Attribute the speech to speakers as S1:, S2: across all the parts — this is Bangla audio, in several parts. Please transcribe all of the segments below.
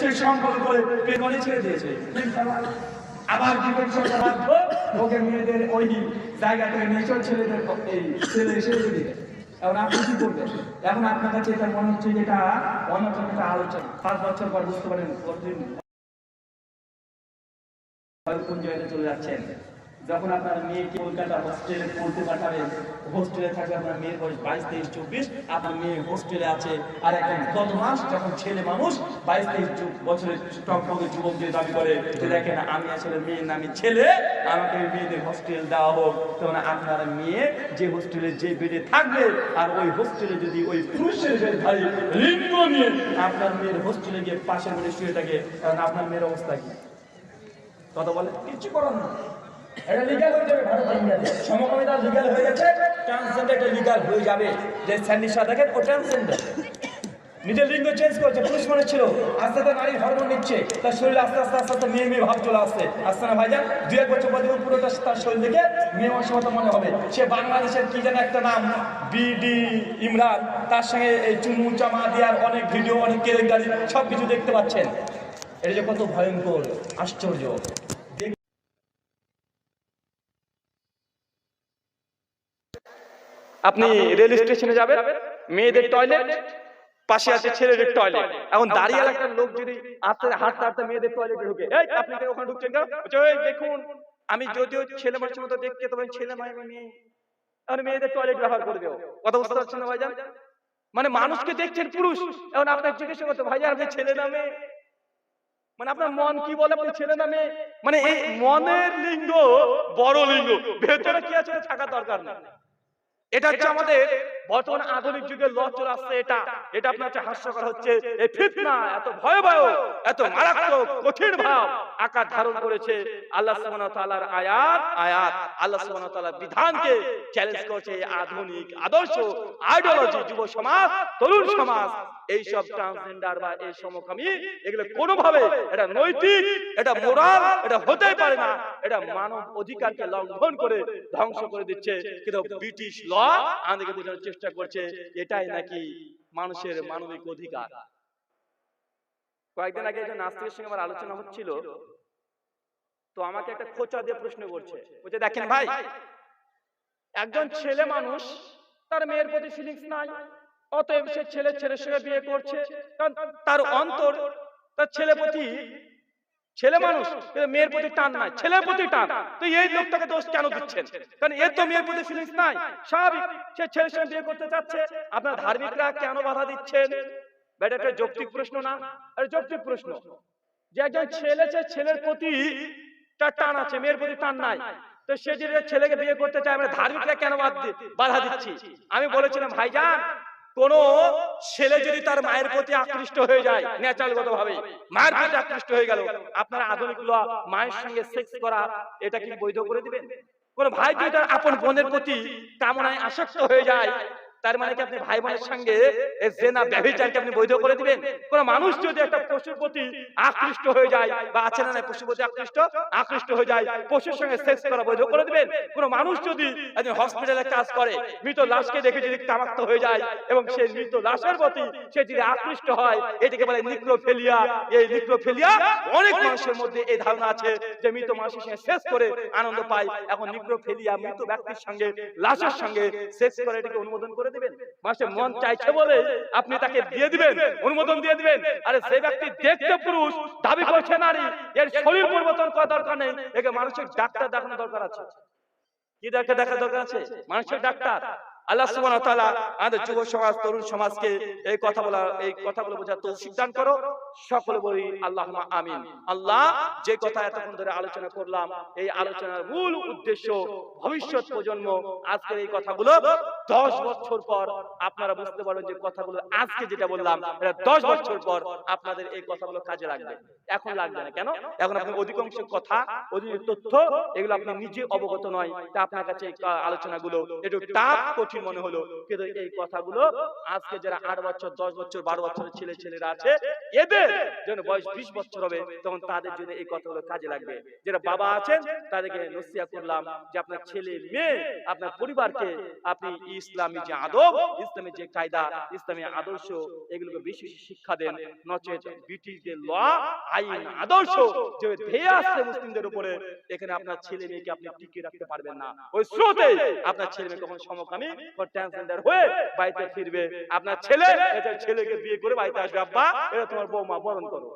S1: সেই সম্পর্ক করে বিয়ে ছেড়ে দিয়েছে। আবার জীবন সরকার বাধ্য ওকে মেয়েদের ওই জায়গা থেকে নিয়ে চল, ছেলেদের ছেলে এসে দিয়ে এখন আপনি কি করবেন? এখন আপনার কাছে এটা মনে হচ্ছে যেটা অন্যতম একটা আলোচনা। পাঁচ বছর পর বুঝতে পারেন কোন জায়গায় চলে যাচ্ছেন? যখন আপনার মেয়েকে কলকাতা হোস্টেলে পড়তে পাঠাবেন হোস্টেলে থাকবে আপনার মেয়ের বয়স বাইশ, তেইশ, চব্বিশ, আপনার মেয়ে হোস্টেলে আছে। আর একজন গত মাস যখন ছেলে মানুষ, বাইশ, তেইশ বছরের টকটকে যুবক দিয়ে দাবি করে যে দেখেন, আমি আসলে মেয়ের নামে ছেলে, আমাকে মেয়েদের হোস্টেল দেওয়া হোক। তখন আপনার মেয়ে যে হোস্টেলে যে বেডে থাকবে, আর ওই হোস্টেলে যদি ওই পুরুষের ভাই লিঙ্গ নিয়ে আপনার মেয়ের হোস্টেলে গিয়ে পাশের বেডে শুয়ে থাকে, তখন আপনার মেয়ের অবস্থা কি? কথা বলে কিছু করার না তার শরীরে দেখে মনে হবে। সে বাংলাদেশের কি যেন একটা নাম বিডি ইমরান। তার সঙ্গে চুমু অনেক ভিডিও অনেক কেলেঙ্কারি দেখতে পাচ্ছেন। এটা যে কত ভয়ঙ্কর, আশ্চর্য। আপনি রেল স্টেশনে যাবেন মেয়েদের টয়লেট পাশে আছে ছেলেদের টয়লেট এখন দাঁড়িয়ে একটা লোক যদি হাঁটতে হাঁটতে হাঁটতে মেয়েদের টয়লেটে ঢুকে। এই আপনি ওখানে ঢুকছেন কেন? দেখুন আমি যদিও ছেলে মানুষের মতো দেখতে তবে ছেলে মানে মেয়ে। এখন মেয়েদের টয়লেট ব্যবহার করে দেবো। কথা বুঝতে পারছেন না ভাইজান? মানে মানুষকে দেখছেন পুরুষ। এখন আপনার জিজ্ঞাসা করতে ভাইজান আপনি ছেলে নামে মানে আপনার মন কি বলে আপনি ছেলে নামে? মানে এই মনের লিঙ্গ বড় লিঙ্গ। ভেতরে কি আছে? থাকার দরকার না এটা হচ্ছে আমাদের বর্তমান আধুনিক যুগের লচর আসছে এটা। এটা। আপনার হচ্ছে হাস্যকর হচ্ছে এই ফিতনা এত ভয়াবহ এত মারাত্মক কঠিন ভাব আকার ধারণ করেছে আল্লাহ সুবহানাহু তাআলার আয়াত আয়াত আল্লাহ সুবহানাহু তাআলার বিধানকে চ্যালেঞ্জ করছে এই আধুনিক আদর্শ আইডিওলজি যুব সমাজ তরুণ সমাজ এই সব ট্রান্সজেন্ডার বা এই সমকামী এগুলো কোনোভাবে এটা নৈতিক এটা মোরাল এটা হতেই পারে না। এটা মানব অধিকারকে লঙ্ঘন করে ধ্বংস করে দিচ্ছে কিন্তু ব্রিটিশ ল আমাদেরকে বোঝানোর চেষ্টা করছে, এটাই নাকি মানুষের মানবিক অধিকার। কয়েকদিন আগে একজন নাস্তিকের সঙ্গে আমার আলোচনা হচ্ছিল, তো আমাকে একটা খোঁচা দিয়ে প্রশ্ন করছে, বলছে, দেখেন ভাই, একজন ছেলে মানুষ, তার মেয়ের প্রতি ফিলিংস নাই, অতএব সে ছেলে ছেলের সঙ্গে বিয়ে করছে, কারণ তার অন্তর, তার ছেলে প্রতি ছেলে মানুষ মেয়ের প্রতি টান নাই। ছেলের প্রতি টান। তো এই লোকটাকে দোষ কেন দিচ্ছেন? কারণ এর তো মেয়ের প্রতি ফিলিংস নাই। স্বাভাবিক সে ছেলের সঙ্গে বিয়ে করতে চাচ্ছে। আপনার ধার্মিকরা কেন বাধা দিচ্ছেন? যৌক্তিক প্রশ্ন না? এটা যৌক্তিক প্রশ্ন। যে একজন ছেলে সে ছেলের প্রতি তার টান আছে মেয়ের প্রতি টান নাই। তো সে যদি ছেলেকে বিয়ে করতে চায় আমরা ধার্মিকরা কেন বাধা দিচ্ছি? আমি বলেছিলাম ভাইজান কোন ছেলে যদি তার মায়ের প্রতি আকৃষ্ট হয়ে যায় ন্যাচারালগত ভাবে মায়ের প্রতি আকৃষ্ট হয়ে গেল। আপনারা আধুনিক মায়ের সঙ্গে সেক্স করা এটা কি বৈধ করে দিবেন? কোন ভাই যদি তার আপন বোনের প্রতি কামনায় আসক্ত হয়ে যায় তার মানে কি আপনি ভাই বোনের সঙ্গে জেনা ব্যভিচারকে আপনি বৈধ করে দিবেন? কোন মানুষ যদি একটা পশুর প্রতি আকৃষ্ট হয়ে যায় বা আছে না পশুর প্রতি আকৃষ্ট আকৃষ্ট হয়ে যায় পশুর সঙ্গে সেক্স করা বৈধ করে দিবেন? কোন মানুষ যদি হসপিটালে কাজ করে মৃত লাশকে দেখে যদি তামাক্ত হয়ে যায় এবং সেই মৃত লাশের প্রতি সে যদি আকৃষ্ট হয় এটাকে বলে নিক্রোফেলিয়া এই নিক্রোফেলিয়া অনেক মানুষের মধ্যে এই ধারণা আছে যে মৃত মানুষের সঙ্গে সেক্স করে আনন্দ পায়। এখন নিক্রোফেলিয়া মৃত ব্যক্তির সঙ্গে লাশের সঙ্গে সেক্স করে এটাকে অনুমোদন করে দিবেন। মানুষের মন চাইছে বলে আপনি তাকে দিয়ে দিবেন অনুমোদন দিয়ে দিবেন। আরে সেই ব্যক্তি দেখতে পুরুষ দাবি করছে নারী এর শরীর পরিবর্তন করা দরকার নেই। একে মানসিক ডাক্তার দেখানো দরকার আছে। কি ডাক্তার দেখা দরকার আছে? মানসিক ডাক্তার। আল্লাহ সুবহানাহু ওয়া তাআলা আমাদের যুব সমাজ তরুণ সমাজকে এই কথা বলা এই কথাগুলো বোঝার তৌফিক দান করো। সকলে বলি আল্লাহুম্মা আমিন। আল্লাহ যে কথা এতক্ষণ ধরে আলোচনা করলাম এই আলোচনার মূল উদ্দেশ্য ভবিষ্যৎ প্রজন্ম। আজকের এই কথাগুলো দশ বছর পর আপনারা বুঝতে পারবেন যে কথাগুলো আজকে যেটা বললাম দশ বছর পর আপনাদের এই কথাগুলো কাজে লাগবে। এখন লাগবে না। কেন? এখন আপনি অধিকাংশ কথা, অধিক তথ্য, এগুলো আপনি নিজে অবগত নয়। তা আপনার কাছে এই কা- আলোচনাগুলো একটু টাফ, কঠিন মনে হলো। কিন্তু এই কথাগুলো আজকে যারা আট বছর, দশ বছর, বারো বছরের ছেলে, ছেলেরা আছে, এদের যেন বয়স বিশ বছর হবে, তখন তাদের জন্য এই কথাগুলো কাজে লাগবে। যারা বাবা আছেন, তাদেরকে নসিয়া করলাম যে আপনার ছেলে, মেয়ে, আপনার পরিবারকে আপনি ইসলামী যে আদব ইসলামী যে কায়দা ইসলামী আদর্শ এগুলোকে বেশি বেশি শিক্ষা দেন নচেত ব্রিটিশদের ল আইন আদর্শ যে ধেয়ে আসছে মুসলিমদের উপরে এখানে আপনার ছেলে মেয়েকে আপনি টিকিয়ে রাখতে পারবেন না। ওই স্রোতে আপনার ছেলে মেয়ে কখন সমকামী বা ট্রান্সজেন্ডার হয়ে বাড়িতে ফিরবে আপনার ছেলে এটা ছেলেকে বিয়ে করে বাড়িতে আসবে আব্বা এটা তোমার বৌমা বরণ করো।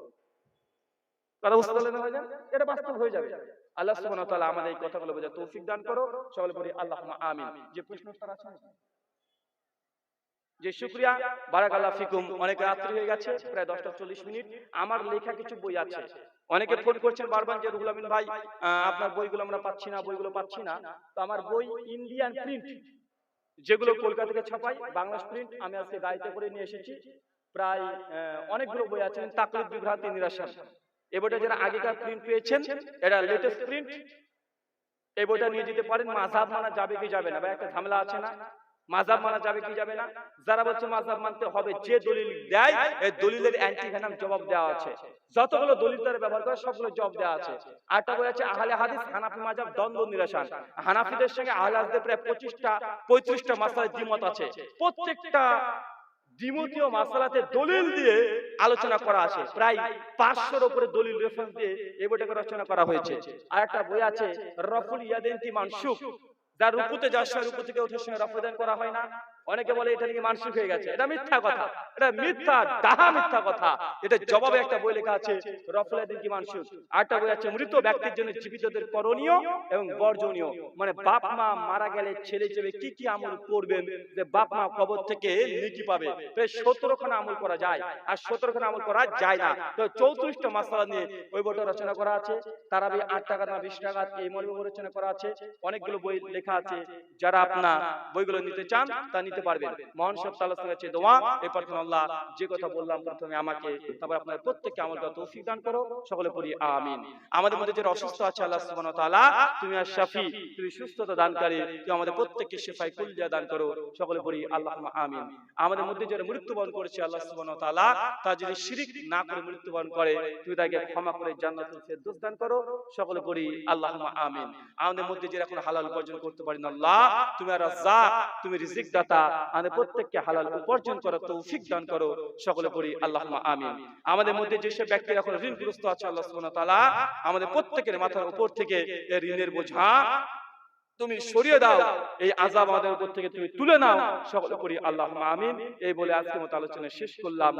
S1: কথা বুঝতে পারলেন? এটা বাস্তব হয়ে যাবে। আল্লাহ সুবহানাহু ওয়া তাআলা আমাদের এই কথাগুলো বোঝার তৌফিক দান করো সকলে বলি আল্লাহুম্মা আমিন। যে প্রশ্ন উত্তর আছে যে শুক্রিয়া বারাকাল্লাহ ফিকুম অনেক রাত্রি হয়ে গেছে প্রায় দশটা চল্লিশ মিনিট। আমার লেখা কিছু বই আছে। অনেকে ফোন করছেন বারবার যে রুহুল আমিন ভাই আপনার বইগুলো আমরা পাচ্ছি না বইগুলো পাচ্ছি না। তো আমার বই ইন্ডিয়ান প্রিন্ট যেগুলো কলকাতা থেকে ছাপাই বাংলা প্রিন্ট আমি আজকে গাড়িতে করে নিয়ে এসেছি। প্রায় আহ, অনেকগুলো বই আছে তাকলিদ বিভ্রান্তি নিরাশন এই বইটা যারা আগেকার প্রিন্ট পেয়েছেন এটা লেটেস্ট প্রিন্ট এই বইটা নিয়ে যেতে পারেন মাঝাব মানা যাবে কি যাবে না বা একটা ঝামেলা আছে না মাঝাব মানা যাবে কি যাবে না যারা বলছে মাঝাব মানতে হবে যে দলিল দেয় এই দলিলের অ্যান্টি ভেনাম জবাব দেওয়া আছে। যতগুলো দলিল তারা ব্যবহার করে সবগুলো জবাব দেওয়া আছে। আরেকটা বই আছে আহলে হাদিস হানাফি মাযহাব দ্বন্দ্ব নিরসন। হানাফিদের সঙ্গে আহলে হাদিসদের প্রায় পঁচিশটা পঁয়ত্রিশটা মাসালায় দ্বিমত আছে। প্রত্যেকটা দ্বিমতীয় মাসালাতে দলিল দিয়ে আলোচনা করা আছে। প্রায় পাঁচশোর উপরে দলিল রেফারেন্স দিয়ে এই বইটাকে রচনা করা হয়েছে। আর একটা বই আছে রফুল ইয়াদেন্তি মানসুক যার রুকুতে যার সময় রুকু থেকে ওঠার সময় রফদান করা হয় না। অনেকে বলে এটা নাকি মানসিক হয়ে গেছে, এটা মিথ্যা কথা, এটা মিথ্যা, ডাহা মিথ্যা কথা। এটা জবাবে একটা বই লেখা আছে রফুল দিন কি মানসুক? আরেকটা বই আছে, মৃত ব্যক্তির জন্য জীবিতদের করণীয় এবং বর্জনীয়। মানে বাপ মা মারা গেলে ছেলে হিসেবে কি কি আমল করবেন, যে বাপ মা কবর থেকে নেকি পাবে। প্রায় সতেরো খানা আমল করা যায়, আর সতেরো খানা আমল করা যায় না। তো চৌত্রিশটা মাসালা নিয়ে ওই বইটা রচনা করা আছে, তারাবি আট টাকা না বিশ টাকা, এই মর্মে রচনা করা আছে। অনেকগুলো বই লেখা আছে, যারা আপনার বইগুলো নিতে চান, তা নিতে পারবেন। মহান সব তাল্লাহ কাছে দোয়া এই প্রার্থনা আল্লাহ যে কথা বললাম প্রথমে আমাকে তারপর আপনার প্রত্যেককে আমল তৌফিক দান করো সকলে পড়ি আমিন। আমাদের মধ্যে যারা অসুস্থ আছে আল্লাহ সুবহানাহু ওয়া তাআলা তুমি আর শাফি তুমি সুস্থতা দানকারী তুমি আমাদের প্রত্যেককে শেফাই কুলজা দান করো সকলে পড়ি আল্লাহুম্মা আমিন। আমাদের মধ্যে যারা মৃত্যুবরণ করেছে আল্লাহ সুবহানাহু ওয়া তাআলা তা যদি শিরিক না করে মৃত্যুবরণ করে তুমি তাকে ক্ষমা করে জান্নাতুল ফেরদৌস দান করো সকলে পড়ি আল্লাহুম্মা আমিন আমাদের মধ্যে যারা এখন হালাল উপার্জন করতে পারেন আল্লাহ তুমি আর রাজ্জাক তুমি রিজিক দাতা আমাদের প্রত্যেককে হালাল উপার্জন করার তৌফিক দান করো। সকলে পড়ি আল্লাহ আমিন। আমাদের মধ্যে যেসব ব্যক্তি এখন ঋণগ্রস্ত আছে, আল্লাহ সুবহানাহু তাআলা, আমাদের প্রত্যেকের মাথার উপর থেকে ঋণের বোঝা তুমি সরিয়ে দাও। এই আজাব আমাদের উপর থেকে তুমি তুলে নাও। সকলে করি আল্লাহ আমিন। এই বলে আজকে মতো আলোচনা শেষ করলাম।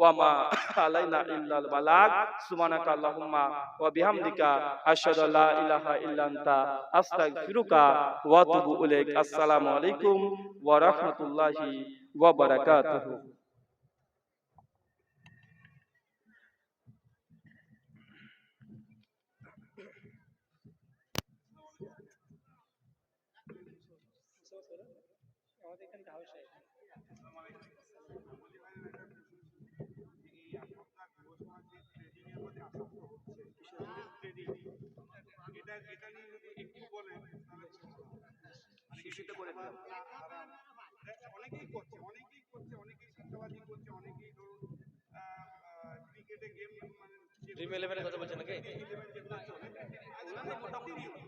S1: ওয়ামা আলাইনা ইল্লাল বালাগ। সুবহানাকা আল্লাহুম্মা ওয়া বিহামদিকা আশহাদু আল্লা ইলাহা ইল্লা আনতা। আস্তাগফিরুকা ওয়া আতুবু ইলাইক। আসসালামু আলাইকুম ওয়া রাহমাতুল্লাহি ওয়া বারাকাতুহু।
S2: এটা এটা নিয়ে যদি একটু বলেন
S1: শিশুতে করে
S2: অনেকেই করছে অনেকেই করছে অনেকেই শিক্ষাবাদী করছে অনেকেই ধরুন ক্রিকেটে গেম মানে
S3: ড্রিম ইলেভেনের কথা বলছেন নাকি
S1: মোটামুটি মোটামুটি।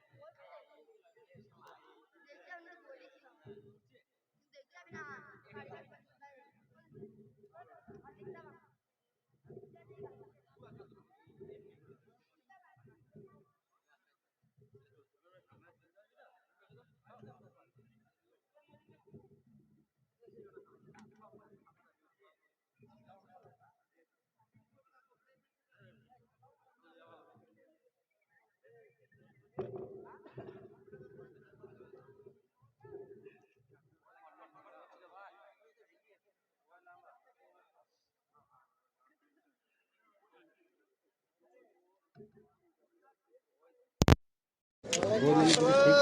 S4: 行き
S2: たい。